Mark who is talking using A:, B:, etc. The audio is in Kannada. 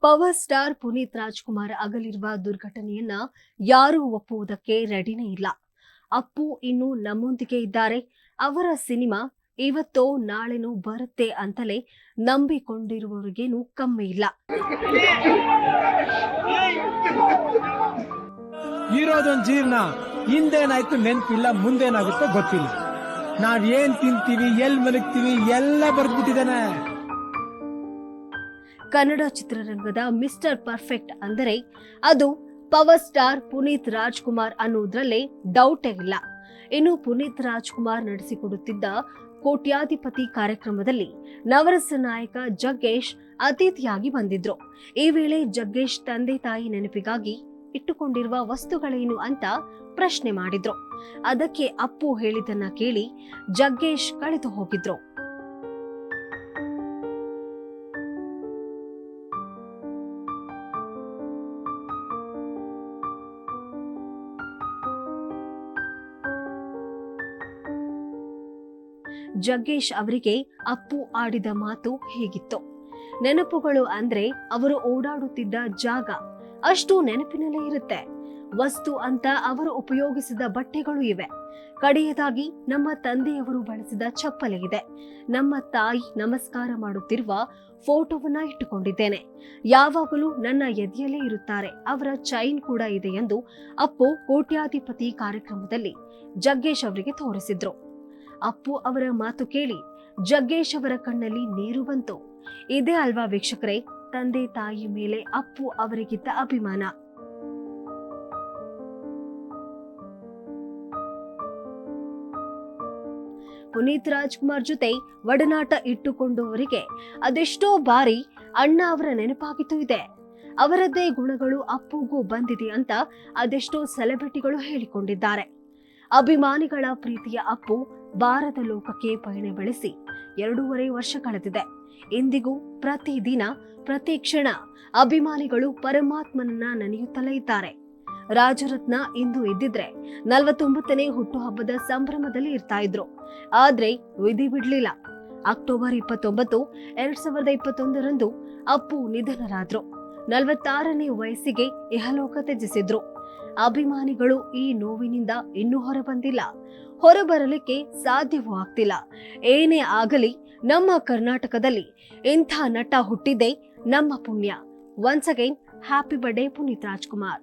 A: ಪವರ್ ಸ್ಟಾರ್ ಪುನೀತ್ ರಾಜ್ಕುಮಾರ್ ಅಗಲಿರುವ ದುರ್ಘಟನೆಯನ್ನ ಯಾರೂ ಒಪ್ಪುವುದಕ್ಕೆ ರೆಡಿನೇ ಇಲ್ಲ. ಅಪ್ಪು ಇನ್ನು ನಮ್ಮೊಂದಿಗೆ ಇದ್ದಾರೆ. ಅವರ ಸಿನಿಮಾ ಇವತ್ತೋ ನಾಳೆನೋ ಬರುತ್ತೆ ಅಂತಲೇ ನಂಬಿಕೊಂಡಿರುವವರಿಗೇನು ಕಮ್ಮಿ ಇಲ್ಲ.
B: ಇರೋದೊಂದು ಜೀರ್ಣ. ಹಿಂದೇನಾಯ್ತು ನೆನ್ಪಿಲ್ಲ, ಮುಂದೇನಾಗುತ್ತೋ ಗೊತ್ತಿಲ್ಲ. ನಾವ್ ಏನ್ ತಿಂತೀವಿ, ಎಲ್ ಮಲಗ್ತೀವಿ, ಎಲ್ಲ ಬರ್ದ್ಬಿಟ್ಟಿದಾನೆ
A: ಕನ್ನಡ ಚಿತ್ರರಂಗದ ಮಿಸ್ಟರ್ ಪರ್ಫೆಕ್ಟ್ ಅಂದರೆ ಅದು ಪವರ್ ಸ್ಟಾರ್ ಪುನೀತ್ ರಾಜ್ಕುಮಾರ್ ಅನ್ನೋದ್ರಲ್ಲೇ ಡೌಟೇ ಇಲ್ಲ. ಇನ್ನು ಪುನೀತ್ ರಾಜ್ಕುಮಾರ್ ನಡೆಸಿಕೊಡುತ್ತಿದ್ದ ಕೋಟ್ಯಾಧಿಪತಿ ಕಾರ್ಯಕ್ರಮದಲ್ಲಿ ನವರಸ ನಾಯಕ ಜಗ್ಗೇಶ್ ಅತಿಥಿಯಾಗಿ ಬಂದಿದ್ರು. ಈ ವೇಳೆ ಜಗ್ಗೇಶ್ ತಂದೆ ತಾಯಿ ನೆನಪಿಗಾಗಿ ಇಟ್ಟುಕೊಂಡಿರುವ ವಸ್ತುಗಳೇನು ಅಂತ ಪ್ರಶ್ನೆ ಮಾಡಿದ್ರು. ಅದಕ್ಕೆ ಅಪ್ಪು ಹೇಳಿದ್ದನ್ನ ಕೇಳಿ ಜಗ್ಗೇಶ್ ಕಳೆದು ಹೋಗಿದ್ರು. ಜಗ್ಗೇಶ್ ಅವರಿಗೆ ಅಪ್ಪು ಆಡಿದ ಮಾತು ಹೀಗಿತ್ತು. ನೆನಪುಗಳು ಅಂದ್ರೆ ಅವರು ಓಡಾಡುತ್ತಿದ್ದ ಜಾಗ. ಅಷ್ಟು ನೆನಪಿನಲ್ಲೇ ಇರುತ್ತೆ. ವಸ್ತು ಅಂತ ಅವರು ಉಪಯೋಗಿಸಿದ ಬಟ್ಟೆಗಳು ಇವೆ. ಕಡೆಯದಾಗಿ ನಮ್ಮ ತಂದೆಯವರು ಬಳಸಿದ ಚಪ್ಪಲಿ ಇದೆ. ನಮ್ಮ ತಾಯಿ ನಮಸ್ಕಾರ ಮಾಡುತ್ತಿರುವ ಫೋಟೋವನ್ನ ಇಟ್ಟುಕೊಂಡಿದ್ದೇನೆ. ಯಾವಾಗಲೂ ನನ್ನ ಎದೆಯಲ್ಲೇ ಇರುತ್ತಾರೆ. ಅವರ ಚೈನ್ ಕೂಡ ಇದೆ ಎಂದು ಅಪ್ಪು ಕೋಟ್ಯಾಧಿಪತಿ ಕಾರ್ಯಕ್ರಮದಲ್ಲಿ ಜಗ್ಗೇಶ್ ಅವರಿಗೆ ತೋರಿಸಿದ್ರು. ಅಪ್ಪು ಅವರ ಮಾತು ಕೇಳಿ ಜಗ್ಗೇಶ್ ಅವರ ಕಣ್ಣಲ್ಲಿ ನೀರು ಬಂತು. ಇದೇ ಅಲ್ವಾ ವೀಕ್ಷಕರೇ, ತಂದೆ ತಾಯಿ ಮೇಲೆ ಅಪ್ಪು ಅವರಿಗಿದ್ದ ಅಭಿಮಾನ. ಪುನೀತ್ ರಾಜ್ಕುಮಾರ್ ಜೊತೆ ಒಡನಾಟ ಇಟ್ಟುಕೊಂಡವರಿಗೆ ಅದೆಷ್ಟೋ ಬಾರಿ ಅಣ್ಣ ಅವರ ನೆನಪಾಗಿತ್ತು ಇದೆ. ಅವರದ್ದೇ ಗುಣಗಳು ಅಪ್ಪುಗೂ ಬಂದಿದೆ ಅಂತ ಅದೆಷ್ಟೋ ಸೆಲೆಬ್ರಿಟಿಗಳು ಹೇಳಿಕೊಂಡಿದ್ದಾರೆ. ಅಭಿಮಾನಿಗಳ ಪ್ರೀತಿಯ ಅಪ್ಪು ಬಾರದ ಲೋಕಕ್ಕೆ ಪಯಣ ಬೆಳೆಸಿ ಎರಡೂವರೆ ವರ್ಷ ಕಳೆದಿದೆ. ಇಂದಿಗೂ ಪ್ರತಿದಿನ ಪ್ರತಿ ಕ್ಷಣ ಅಭಿಮಾನಿಗಳು ಪರಮಾತ್ಮನನ್ನ ನೆನೆಯುತ್ತಲೇ ಇದ್ದಾರೆ. ರಾಜರತ್ನ ಇಂದು ಇದ್ದಿದ್ರೆ ನಲವತ್ತೊಂಬತ್ತನೇ ಹುಟ್ಟುಹಬ್ಬದ ಸಂಭ್ರಮದಲ್ಲಿ ಇರ್ತಾ ಇದ್ರು. ಆದ್ರೆ ವಿಧಿ ಬಿಡ್ಲಿಲ್ಲ. ಅಕ್ಟೋಬರ್ ಇಪ್ಪತ್ತೊಂಬತ್ತು, ಎರಡ್ ಸಾವಿರದ ಇಪ್ಪತ್ತೊಂದರಂದು ಅಪ್ಪು ನಿಧನರಾದ್ರು. ನಲವತ್ತಾರನೇ ವಯಸ್ಸಿಗೆ ಇಹಲೋಕ ತ್ಯಜಿಸಿದ್ರು. ಅಭಿಮಾನಿಗಳು ಈ ನೋವಿನಿಂದ ಇನ್ನೂ ಹೊರಬಂದಿಲ್ಲ. ಹೊರಬರಲಿಕ್ಕೆ ಸಾಧ್ಯವೂ ಆಗ್ತಿಲ್ಲ. ಏನೇ ಆಗಲಿ, ನಮ್ಮ ಕರ್ನಾಟಕದಲ್ಲಿ ಇಂಥ ನಟ ಹುಟ್ಟಿದೆ ನಮ್ಮ ಪುಣ್ಯ. Once again happy birthday Puneeth Rajkumar.